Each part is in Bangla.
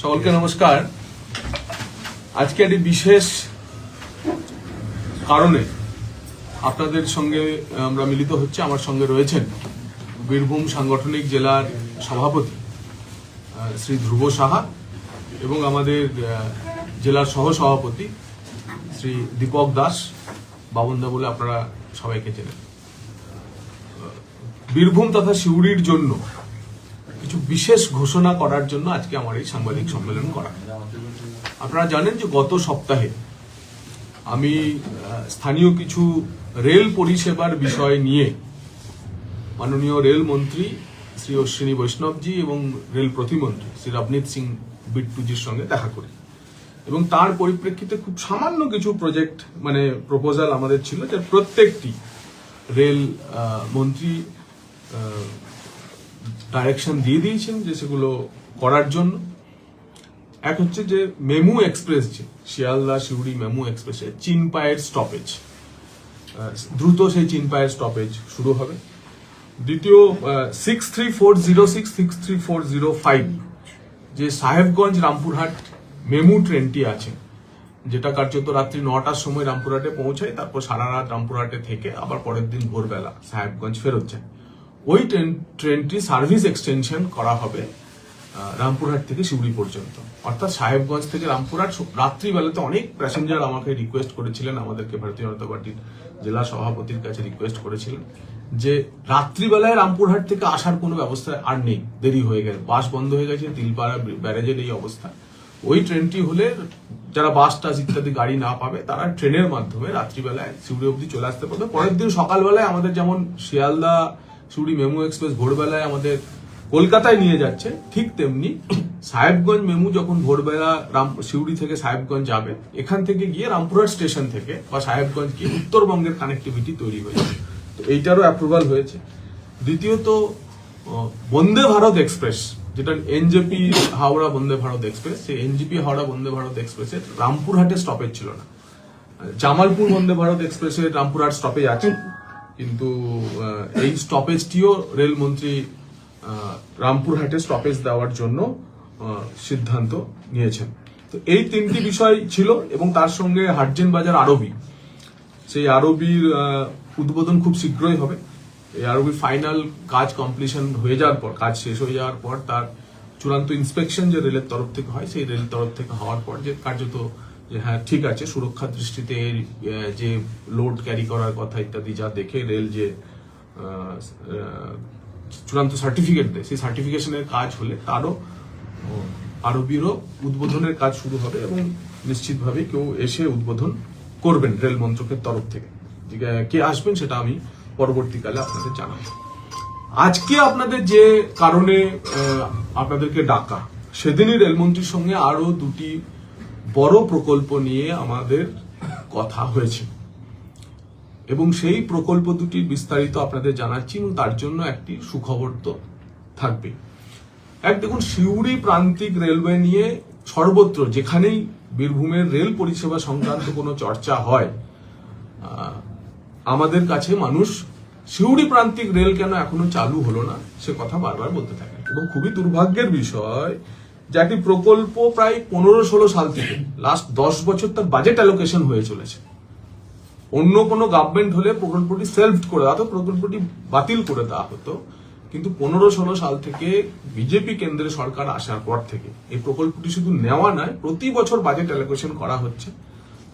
সকলকে নমস্কার। আজকে একটি বিশেষ কারণে আপনাদের সঙ্গে আমরা মিলিত হচ্ছে। আমার সঙ্গে রয়েছেন বীরভূম সাংগঠনিক জেলার সভাপতি শ্রী ধ্রুব সাহা এবং আমাদের জেলার সহ সভাপতি শ্রী দীপক দাস বাবনদা বলে আপনারা সবাইকে চেনেন। বীরভূম তথা সিউড়ির জন্য বিশেষ ঘোষণা করার জন্য আজকে আমার এই সাংবাদিক সম্মেলন করা। আপনারা জানেন যে গত সপ্তাহে আমি স্থানীয় কিছু রেল পরিষেবার বিষয় নিয়ে মাননীয় রেলমন্ত্রী শ্রী অশ্বিনী বৈষ্ণবজি এবং রেল প্রতিমন্ত্রী শ্রী রবনীত সিং বিট্টুজির সঙ্গে দেখা করি। এবং তার পরিপ্রেক্ষিতে খুব সামান্য কিছু প্রজেক্ট মানে প্রপোজাল আমাদের ছিল যে প্রত্যেকটি রেল মন্ত্রী ডাইরেকশন দিয়ে দিয়েছেন যে সেগুলো করার জন্য। এক হচ্ছে যে মেমু এক্সপ্রেস যে শিয়ালদা, শিউড়ি মেমু এক্সপ্রেসে চীন পায়ের স্টপেজ দ্রুত সেই চীন পায়ের স্টপেজ শুরু হবে। দ্বিতীয় six three four zero six six three four zero five যে সাহেবগঞ্জ রামপুরহাট মেমু ট্রেনটি আছে, যেটা কার্যত রাত্রি নটার সময় রামপুরহাটে পৌঁছায়, তারপর সারা রাত রামপুরহাটে থেকে আবার পরের দিন ভোরবেলা সাহেবগঞ্জ ফেরত যায়। ওই ট্রেন, ট্রেনটি সার্ভিস এক্সটেনশন করা হবে রামপুরহাট থেকে শিউড়ি পর্যন্ত। অর্থাৎ সাহেবগঞ্জ থেকে রামপুরহাট রাত্রিবেলাতে অনেক প্যাসেঞ্জার আমাকে রিকোয়েস্ট করেছিলেন, আমাদেরকে ভারতীয় জনতা পার্টির জেলা সভাপতির কাছে রিকোয়েস্ট করেছিলেন যে রাত্রিবেলায় রামপুরহাট থেকে আসার কোনো ব্যবস্থা আর নেই, দেরি হয়ে গেছে, বাস বন্ধ হয়ে গেছে, তিলপাড়া ব্যারেজের এই অবস্থা। ওই ট্রেনটি হলে যারা বাস টাস ইত্যাদি গাড়ি না পাবে, তারা ট্রেনের মাধ্যমে রাত্রিবেলায় সিউড়ি অবধি চলে আসতে পারবে। পরের দিন সকালবেলায় আমাদের যেমন শিয়ালদা সিউড়ি মেমু এক্সপ্রেস ভোরবেলায় আমাদের কলকাতায় নিয়ে যাচ্ছে, ঠিক তেমনি সাহেবগঞ্জ মেমু যখন ভোরবেলা রাম, সিউড়ি থেকে সাহেবগঞ্জ যাবে, এখান থেকে গিয়ে রামপুরহাট স্টেশন থেকে বা সাহেবগঞ্জ গিয়ে উত্তরবঙ্গের কানেক্টিভিটি তৈরি হয়েছে তো এইটারও অ্যাপ্রুভাল হয়েছে। দ্বিতীয়ত বন্দে ভারত এক্সপ্রেস, যেটা এনজেপি হাওড়া বন্দে ভারত এক্সপ্রেস, সেই এনজেপি হাওড়া বন্দে ভারত এক্সপ্রেসের রামপুরহাটে স্টপেজ ছিল না। জামালপুর বন্দে ভারত এক্সপ্রেসের রামপুরহাট স্টপেজ আছে। কিন্তু এই স্টপেজটিও রেলমন্ত্রী রামপুরহাটে স্টপেজ দেওয়ার জন্য সিদ্ধান্ত নিয়েছেন। তো এই তিনটি বিষয় ছিল এবং তার সঙ্গে হাটজেন বাজার আরবি। সেই আরবির উদ্বোধন খুব শীঘ্রই হবে। এই আরবি ফাইনাল কাজ কমপ্লিশন হয়ে যাওয়ার পর, কাজ শেষ হয়ে যাওয়ার পর তার চূড়ান্ত ইন্সপেকশন যে রেলের তরফ থেকে হয়, সেই রেলের তরফ থেকে হওয়ার পর যে কার্যত যে হ্যাঁ ঠিক আছে, সুরক্ষার দৃষ্টিতে যে লোড ক্যারি করার কথা ইত্যাদি যা দেখে রেল যে চূড়ান্ত সার্টিফিকেট দেয়, সেই সার্টিফিকেশনের কাজ হলে তারও আরবিরও উদ্বোধনের কাজ শুরু হবে এবং নিশ্চিতভাবে কেউ এসে উদ্বোধন করবেন রেল মন্ত্রকের তরফ থেকে। কে আসবেন সেটা আমি পরবর্তীকালে আপনাদের জানাব। আজকে আপনাদের যে কারণে আপনাদেরকে ডাকা, সেদিনই রেলমন্ত্রীর সঙ্গে আরও দুটি বড় প্রকল্প নিয়ে আমাদের কথা হয়েছে। এবং সেই প্রকল্প দুটির বিস্তারিত আপনাদের জানাচ্ছি এবং তার জন্য একটি সুখবর তো থাকবে এক দেখুন, সিউড়ি প্রান্তিক রেলওয়ে নিয়ে সর্বত্র যেখানেই বীরভূমের রেল পরিষেবা সংক্রান্ত কোনো চর্চা হয় আমাদের কাছে মানুষ সিউড়ি প্রান্তিক রেল কেন এখনও চালু হলো না, সে কথা বারবার বলতে থাকে এবং খুবই দুর্ভাগ্যের বিষয় যে একটি প্রকল্প প্রায় পনেরো ষোলো সাল থেকে লাস্ট দশ বছর তার বাজেট অ্যালোকেশন হয়ে চলেছে। অন্য কোনো গভর্নমেন্ট হলে প্রকল্পটি সেলফ করে দেওয়া হতো, প্রকল্পটি বাতিল করে দেওয়া হতো। কিন্তু পনেরো ষোলো সাল থেকে বিজেপি কেন্দ্রে সরকার আসার পর থেকে এই প্রকল্পটি শুধু নেওয়া নয়, প্রতি বছর বাজেট অ্যালোকেশন করা হচ্ছে।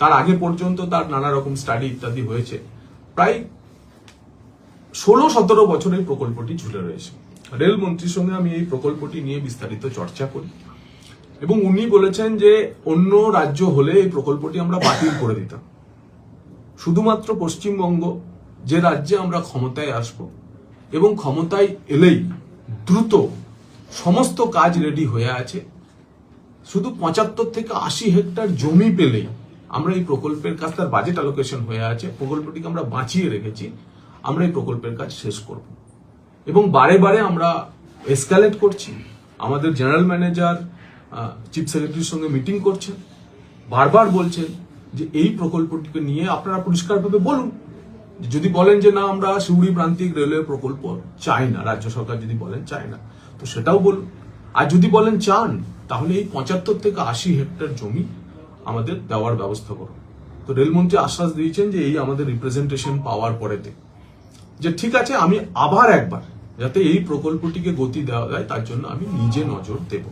তার আগে পর্যন্ত তার নানা রকম স্টাডি ইত্যাদি হয়েছে। প্রায় ষোলো সতেরো বছর এই প্রকল্পটি ঝুলে রয়েছে। রেল মন্ত্রীর সঙ্গে আমি এই প্রকল্পটি নিয়ে বিস্তারিত চর্চা করি। এবং উনি বলেছেন যে অন্য রাজ্য হলে এই প্রকল্পটি আমরা বাতিল করে দিতাম। শুধুমাত্র পশ্চিমবঙ্গ, যে রাজ্যে আমরা ক্ষমতায় আসব এবং ক্ষমতায় এলেই দ্রুত সমস্ত কাজ রেডি হয়ে আছে, শুধু পঁচাত্তর থেকে আশি হেক্টর জমি পেলেই আমরা এই প্রকল্পের কাজ, তার বাজেট অ্যালোকেশন হয়ে আছে, প্রকল্পটিকে আমরা বাঁচিয়ে রেখেছি, আমরা এই প্রকল্পের কাজ শেষ করব। এবং বারে বারে আমরা এসকালেট করছি। আমাদের জেনারেল ম্যানেজার চিফ সেক্রেটারির সঙ্গে মিটিং করছেন, বারবার বলছেন যে এই প্রকল্পটিকে নিয়ে আপনারা পরিষ্কারভাবে বলুন। যদি বলেন যে না, আমরা সিউড়ি প্রান্তিক রেলওয়ে প্রকল্প চাই না, রাজ্য সরকার যদি বলেন চাই না, তো সেটাও বলুন। আর যদি বলেন চান, তাহলে এই পঁচাত্তর থেকে আশি হেক্টর জমি আমাদের দেওয়ার ব্যবস্থা করুন। তো রেলমন্ত্রী আশ্বাস দিয়েছেন যে এই আমাদের রিপ্রেজেন্টেশন পাওয়ার পরেতে। যে ঠিক আছে, আমি আবার একবার যাতে এই প্রকল্পটিকে গতি দেওয়া যায়, তার জন্য আমি নিজে নজর দেব।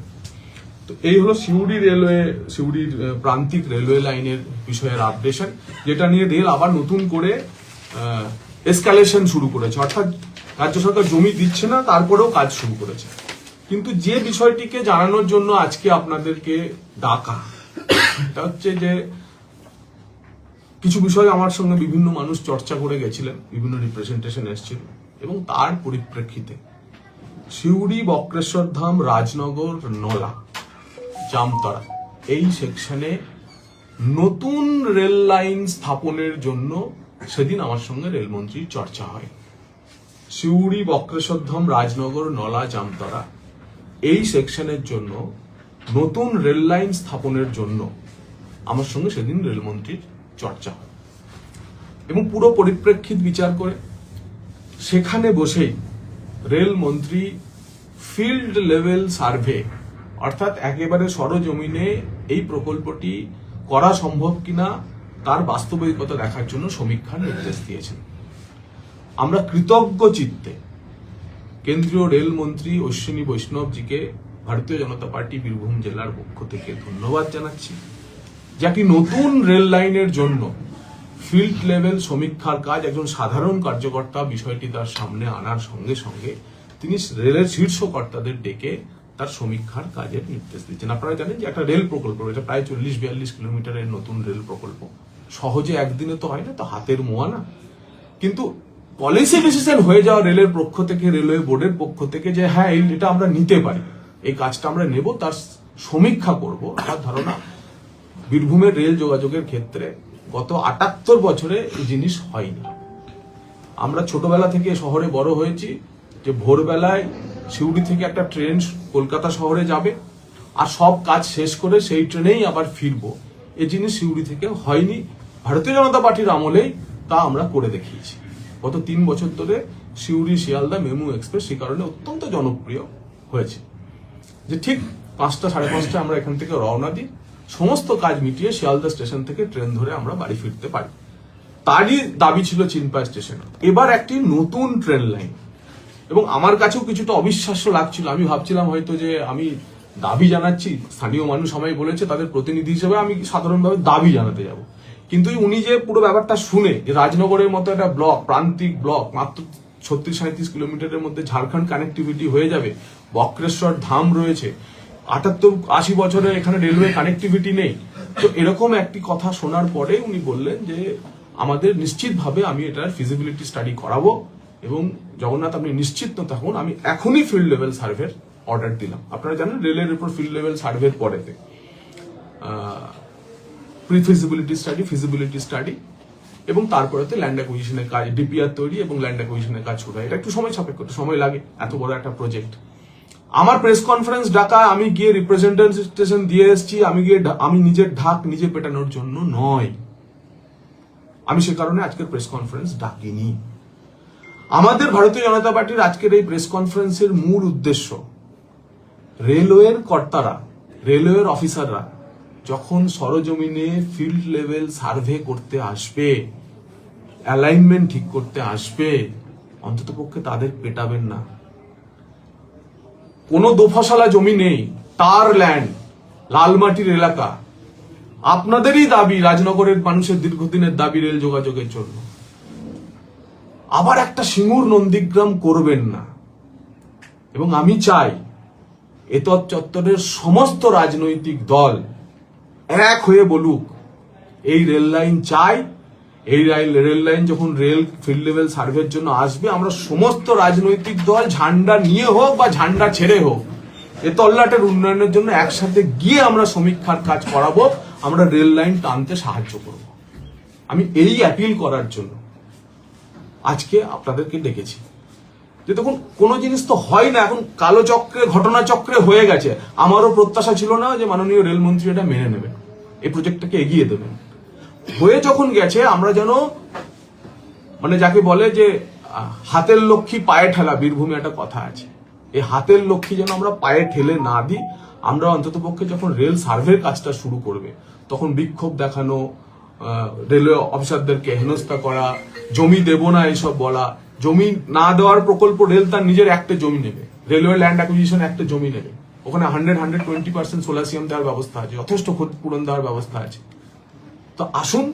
তো এই হলো সিউড়ি রেলওয়ে সিউড়ির প্রান্তিক রেলওয়ে লাইনের বিষয়ের আপডেশন যেটা নিয়ে রেল আবার নতুন করে এসকালেশন শুরু করেছে। অর্থাৎ রাজ্য সরকার জমি দিচ্ছে না, তারপরেও কাজ শুরু করেছে। কিন্তু যে বিষয়টিকে জানানোর জন্য আজকে আপনাদেরকে ডাকা, এটা হচ্ছে যে কিছু বিষয় আমার সঙ্গে বিভিন্ন মানুষ চর্চা করে গেছিলেন, বিভিন্ন রিপ্রেজেন্টেশন এসেছিল, এবং তার পরিপ্রেক্ষিতে সিউড়ি, বক্রেশ্বর ধাম, রাজনগর, নলা জামতরা এই সেকশনে নতুন রেল লাইন স্থাপনের জন্য সেদিন আমার সঙ্গে রেলমন্ত্রীর চর্চা হয়। সিউড়ি, বক্রেশ্বরধাম, রাজনগর, নলা জামতরা এই সেকশনের জন্য, নতুন রেল লাইন স্থাপনের জন্য আমার সঙ্গে সেদিন রেলমন্ত্রীর চর্চা হয়। এবং পুরো পরিপ্রেক্ষিত বিচার করে সেখানে বসেই রেলমন্ত্রী ফিল্ড লেভেল সার্ভে অর্থাৎ একেবারে সরজমিনে এই প্রকল্পটি করা সম্ভব কিনা তার বাস্তবিকতা দেখার জন্য সমীক্ষার নির্দেশ দিয়েছেন। আমরা কৃতজ্ঞ চিত্তে কেন্দ্রীয় রেলমন্ত্রী অশ্বিনী বৈষ্ণবজিকে ভারতীয় জনতা পার্টি বীরভূম জেলার পক্ষ থেকে ধন্যবাদ জানাচ্ছি যাকে নতুন রেল লাইনের জন্য ফিল্ড লেভেল সমীক্ষার কাজ একজন সাধারণ কার্যকর্তা বিষয়টি তার সামনে আনার সঙ্গে সঙ্গে তিনি রেলের শীর্ষকর্তাদের ডেকে তার সমীক্ষার কাজের নির্দেশ দিচ্ছেন। আপনারা জানেন যে একটা রেল প্রকল্প, এটা প্রায় চল্লিশ বিয়াল্লিশ কিলোমিটারের নতুন রেল প্রকল্প। সহজে একদিনে তো হয় না, তো হাতের মোয়া না। কিন্তু পলিসি ডিসিশন হয়ে যাওয়া রেলের পক্ষ থেকে, রেলওয়ে বোর্ডের পক্ষ থেকে যে হ্যাঁ এই এটা আমরা নিতে পারি, এই কাজটা আমরা নেব, তার সমীক্ষা করব। আমার ধারণা, বীরভূমের রেল যোগাযোগের ক্ষেত্রে গত আটাত্তর বছরে এই জিনিস হয়নি। আমরা ছোটবেলা থেকে শহরে বড় হয়েছি যে ভোরবেলায় সিউড়ি থেকে একটা ট্রেন কলকাতা শহরে যাবে আর সব কাজ শেষ করে সেই ট্রেনেই আবার ফিরবো। এই জিনিস সিউড়ি থেকে হয়নি। ভারতীয় জনতা পার্টির আমলেই তা আমরা করে দেখিয়েছি। গত তিন বছর ধরে সিউড়ি, শিয়ালদা, মেমু এক্সপ্রেস সেই কারণে অত্যন্ত জনপ্রিয় হয়েছে। যে ঠিক পাঁচটা, সাড়ে পাঁচটা আমরা এখান থেকে রওনা দিই। সমস্ত কাজ মিটিয়ে শিয়ালদা স্টেশন থেকে ট্রেন ধরে আমরা বাড়ি ফিরতে পারি। তারই দাবি ছিল চিনপাই স্টেশন। এবার একটি নতুন ট্রেন লাইন। এবং আমার কাছেও কিছুটা অবিশ্বাস্য লাগছিল। আমি ভাবছিলাম হয়তো যে আমি দাবি জানাচ্ছি, স্থানীয় মানুষ আমায় বলেছে, তাদের প্রতিনিধি হিসেবে আমি সাধারণভাবে দাবি জানাতে যাব। কিন্তু উনি যে পুরো ব্যাপারটা শুনে যে রাজনগরের মতো একটা ব্লক, প্রান্তিক ব্লক, মাত্র ছত্রিশ সাঁত্রিশ কিলোমিটারের মধ্যে ঝাড়খণ্ড কানেক্টিভিটি হয়ে যাবে, বক্রেশ্বর ধাম রয়েছে, আটাত্তর আশি বছরে এখানে রেলওয়ে কানেক্টিভিটি নেই। তো এরকম একটি কথা শোনার পরে উনি বললেন যে, আমাদের নিশ্চিতভাবে আমি এটার ফিজিবিলিটি স্টাডি করাবো। এবং জগন্নাথ, আপনি নিশ্চিত না থাকুন, আমি এখনই ফিল্ড লেভেল সার্ভের অর্ডার দিলাম। আপনারা জানেন রেলের উপর ফিল্ড লেভেল সার্ভের পরেতে pre feasibility study feasibility study এবং তারপরেতে ল্যান্ড অ্যাকুইজিশনের কাজ ডিপিআর তৈরি এবং ল্যান্ড অ্যাকুইজিশনের কাজ শুরু হয়। এটা একটু সময় সাপেক্ষ সময় লাগে, এত বড় একটা প্রজেক্ট আমার প্রেস কনফারেন্স ডাকা, আমি গিয়ে রিপ্রেজেন্টেশন দিয়ে এসেছি, আমি গিয়ে আমি নিজের ঢাক নিজে পেটানোর জন্য নয়। আমি সে কারণে আজকের প্রেস কনফারেন্স ডাকিনি। আমাদের ভারতীয় জনতা পার্টির আজকের এই প্রেস কনফারেন্সের মূল উদ্দেশ্য রেলওয়ের কর্তারা রেলওয়ের অফিসাররা যখন সরজমিনে ফিল্ড লেভেল সার্ভে করতে আসবে অ্যালাইনমেন্ট ঠিক করতে আসবে, অন্ততপক্ষে তাদের পেটাবেন না। কোনো দোফাশালা জমি নেই, তার ল্যান্ড লালমাটির এলাকা। আপনাদেরই দাবি রাজনগরের মানুষের দীর্ঘদিনের দাবি রেল যোগাযোগের জন্য। আবার একটা সিঙ্গুর নন্দীগ্রাম করবেন না। এবং আমি চাই এতৎ চত্বরের সমস্ত রাজনৈতিক দল এক হয়ে বলুক, এই রেল লাইন চাই, এই রেল লাইন যখন রেল ফিল্ড লেভেল সার্ভের জন্য আসবে, আমরা সমস্ত রাজনৈতিক দল ঝান্ডা নিয়ে হোক বা ঝান্ডা ছেড়ে হোক, এ তল্লাটের উন্নয়নের জন্য একসাথে গিয়ে আমরা সমীক্ষার কাজ করাবো, আমরা রেল লাইন টানতে সাহায্য করব। আমি এই অ্যাপিল করার জন্য। আজকে আপনাদেরকে ডেকেছি। যে দেখুন, কোনো জিনিস তো হয় না, এখন কালো চক্রে, ঘটনা চক্রে হয়ে গেছে। আমারও প্রত্যাশা ছিল না যে মাননীয় রেলমন্ত্রী এটা মেনে নেবেন। এই প্রজেক্টটাকে এগিয়ে দেবেন। হয়ে যখন গেছে, আমরা যেন মানে যাকে বলে যে, হাতের লক্ষ্মী পায়ে ঠেলা, বীরভূমে একটা কথা আছে। এই হাতের লক্ষ্মী যেন আমরা পায়ে ঠেলে না দিই, আমরা অন্ততপক্ষে যখন রেল সার্ভের কাজটা শুরু করবে, তখন বিক্ষোভ দেখানো রেলওয়ে অফিসারদেরকে হেনস্থা করা, জমি দেব না এইসব বলা। জমি না দেওয়ার প্রকল্প রেল তার নিজের একটা জমি নেবে। রেলওয়ে ল্যান্ড অ্যাকুইজিশন একটা জমি নেবে। ওখানে hundred hundred twenty percent solatium দেওয়ার ব্যবস্থা আছে, যথেষ্ট ক্ষতিপূরণ দেওয়ার ব্যবস্থা আছে। তো আসুন,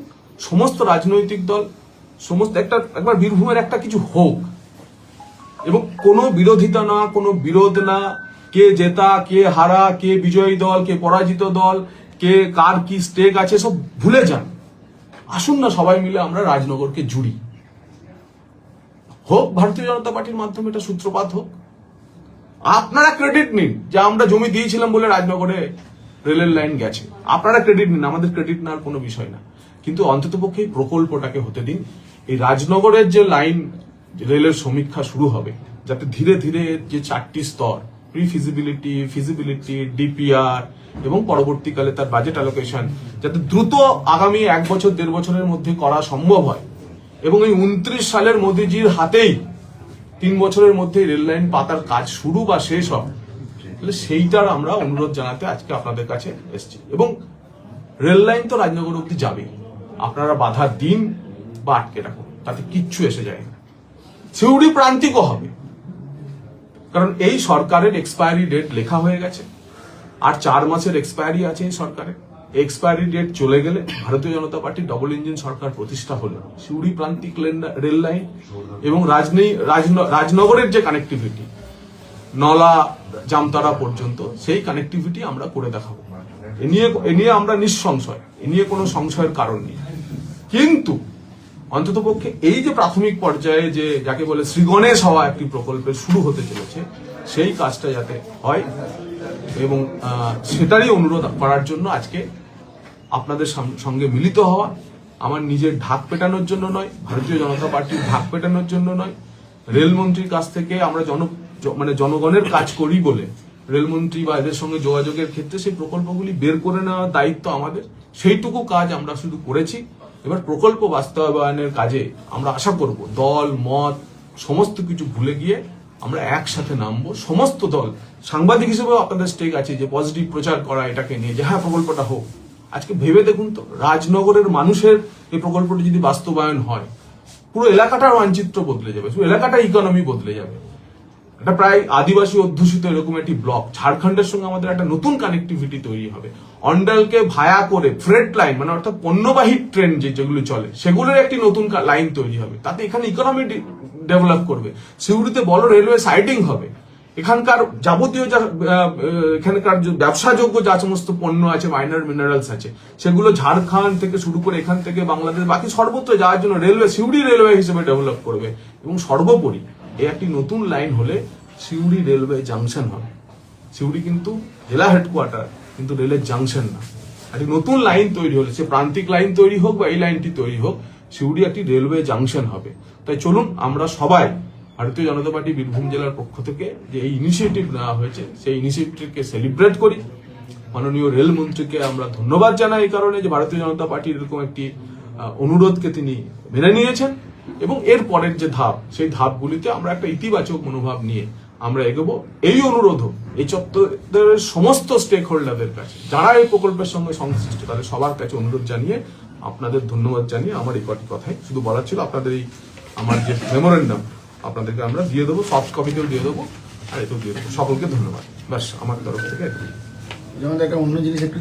সমস্ত রাজনৈতিক দল, সমস্ত একটা, একবার বীরভূমের একটা কিছু হোক। এবং কোনো বিরোধিতা না, কোনো বিরোধ না, কে জেতা, কে হারা, কে বিজয়ী দল, কে পরাজিত দল, কে কার কি স্টেক আছে, সব ভুলে যান। আসুন না সবাই মিলে আমরা রাজনগরকে জুড়ি। হোক, ভারতীয় জনতা পার্টির মাধ্যমে এটা সূত্রপাত হোক। আপনারা ক্রেডিট নিন। যে আমরা জমি দিয়েছিলাম বলে রাজনগরে রেলের লাইন গেছে। আপনারা ক্রেডিট নিন, আমাদের ক্রেডিট নেওয়ার কোনো বিষয় না। কিন্তু অন্ততপক্ষে এই প্রকল্পটাকে হতে দিন। এই রাজনগরের যে লাইন রেলের সমীক্ষা শুরু হবে, যাতে ধীরে ধীরে যে চারটি স্তর প্রি ফিজিবিলিটি ফিজিবিলিটি ডিপিআর এবং পরবর্তীকালে তার বাজেট অ্যালোকেশন যাতে দ্রুত আগামী এক বছর, দেড় বছরের মধ্যে করা সম্ভব হয়। এবং এই উনত্রিশ সালের মোদিজির হাতেই তিন বছরের মধ্যে রেল লাইন পাতার কাজ শুরু বা শেষ হবে। তাহলে সেইটার আমরা অনুরোধ জানাতে আজকে আপনাদের কাছে এসেছি। এবং রেল লাইন তো রাজনগর অব্দি যাবে আপনারা বাধা দিন বা আটকে রাখুন, তাতে কিচ্ছু এসে যায় না। সিউড়ি প্রান্তিকও হবে। কারণ এই সরকারের এক্সপায়ারি ডেট লেখা হয়ে গেছে। আর চার মাসের এক্সপায়ারি আছে এই সরকারের এক্সপায়ারি ডেট চলে গেলে Bharatiya Janata party double engine সরকার প্রতিষ্ঠা হলো। সিউড়ি প্রান্তিক রেল লাইন এবং রাজনী রাজন- রাজনগরের যে কানেক্টিভিটি নলা, জামতারা পর্যন্ত সেই কানেক্টিভিটি আমরা করে দেখাবো। এ নিয়ে এ নিয়ে আমরা নিঃসংশয়। এ নিয়ে কোনো সংশয়ের কারণ নেই। কিন্তু অন্ততপক্ষে এই যে প্রাথমিক পর্যায়ে যে যাকে বলে শ্রীগণেশ হওয়া একটি প্রকল্পের শুরু হতে চলেছে, সেই কাজটা যাতে হয় এবং সেটারই অনুরোধ করার জন্য আজকে আপনাদের সঙ্গে মিলিত হওয়া, আমার নিজের ঢাক পেটানোর জন্য নয়, ভারতীয় জনতা পার্টির ঢাক পেটানোর জন্য নয়, রেলমন্ত্রীর কাছ থেকে আমরা জন মানে জনগণের কাজ করি বলে রেলমন্ত্রী বা এদের সঙ্গে যোগাযোগের ক্ষেত্রে সেই প্রকল্পগুলি বের করে নেওয়ার দায়িত্ব আমাদের, সেইটুকু কাজ আমরা শুধু করেছি। এবার প্রকল্প বাস্তবায়নের কাজে আমরা আশা করব দল, মত, সমস্ত কিছু ভুলে গিয়ে আমরা একসাথে নামবো। সমস্ত দল, সাংবাদিক হিসেবেও আপনাদের স্টেক আছে যে পজিটিভ প্রচার করা এটাকে নিয়ে, যে হ্যাঁ প্রকল্পটা হোক। আজকে ভেবে দেখুন তো, রাজনগরের মানুষের এই প্রকল্পটি যদি বাস্তবায়ন হয়, পুরো এলাকাটার মানচিত্র বদলে যাবে শুধু এলাকাটা ইকোনমি বদলে যাবে। এটা প্রায় আদিবাসী অধ্যুষিত এরকম একটি ব্লক ঝাড়খণ্ডের সঙ্গে আমাদের একটা নতুন কানেক্টিভিটি তৈরি হবে। অন্ডালকে ভায়া করে ফ্রেট লাইন মানে অর্থাৎ পণ্যবাহী ট্রেন যে যেগুলো চলে, সেগুলোর একটি নতুন লাইন তৈরি হবে। তাতে এখানে ইকোনমি ডেভেলপ করবে। সিউড়িতে বড় রেলওয়ে সাইডিং হবে। এখানকার যাবতীয় যা এখানকার ব্যবসাযোগ্য যা সমস্ত পণ্য আছে মাইনার মিনারেলস আছে, সেগুলো ঝাড়খণ্ড থেকে শুরু করে এখান থেকে বাংলাদেশ, বাকি সর্বত্র যাওয়ার জন্য রেলওয়ে সিউড়ি রেলওয়ে হিসেবে ডেভেলপ করবে। এবং সর্বোপরি এই একটি নতুন লাইন হলে সিউড়ি রেলওয়ে জাংশন হবে। সিউড়ি কিন্তু জেলা হেডকোয়ার্টার কিন্তু রেলের জাংশন না। একটি নতুন লাইন তৈরি হলে, সে প্রান্তিক লাইন তৈরি হোক বা এই লাইনটি তৈরি হোক, সিউড়ি একটি রেলওয়ে জাংশন হবে। তাই চলুন আমরা সবাই ভারতীয় জনতা পার্টি বীরভূম জেলার পক্ষ থেকে যে এই ইনিশিয়েটিভ নেওয়া হয়েছে, সেই ইনিশিয়েটিভকে সেলিব্রেট করি। মাননীয় রেলমন্ত্রীকে আমরা ধন্যবাদ জানাই এই কারণে যে ভারতীয় জনতা পার্টির এরকম একটি অনুরোধকে তিনি মেনে নিয়েছেন। এবং এর পরের যে ধাপ, সেই ধাপগুলিতে আমরা একটা ইতিবাচক মনোভাব নিয়ে আমরা এগোবো। এই অনুরোধও এই চত্বরের সমস্ত স্টেক হোল্ডারদের কাছে। যারা এই প্রকল্পের সঙ্গে সংশ্লিষ্ট, তাদের সবার কাছে অনুরোধ জানিয়ে আপনাদের ধন্যবাদ জানিয়ে আমার এই কটি কথাই শুধু বলার ছিল। আপনাদের এই আমার যে মেমোরেন্ডাম আপনাদেরকে আমরা দিয়ে দেবো সফট কপিতেও দিয়ে দেবো, আর এতেও দিয়ে দেবো। সকলকে ধন্যবাদ। ব্যাস, আমার তরফ থেকে যেমন একটা অন্য জিনিস একটু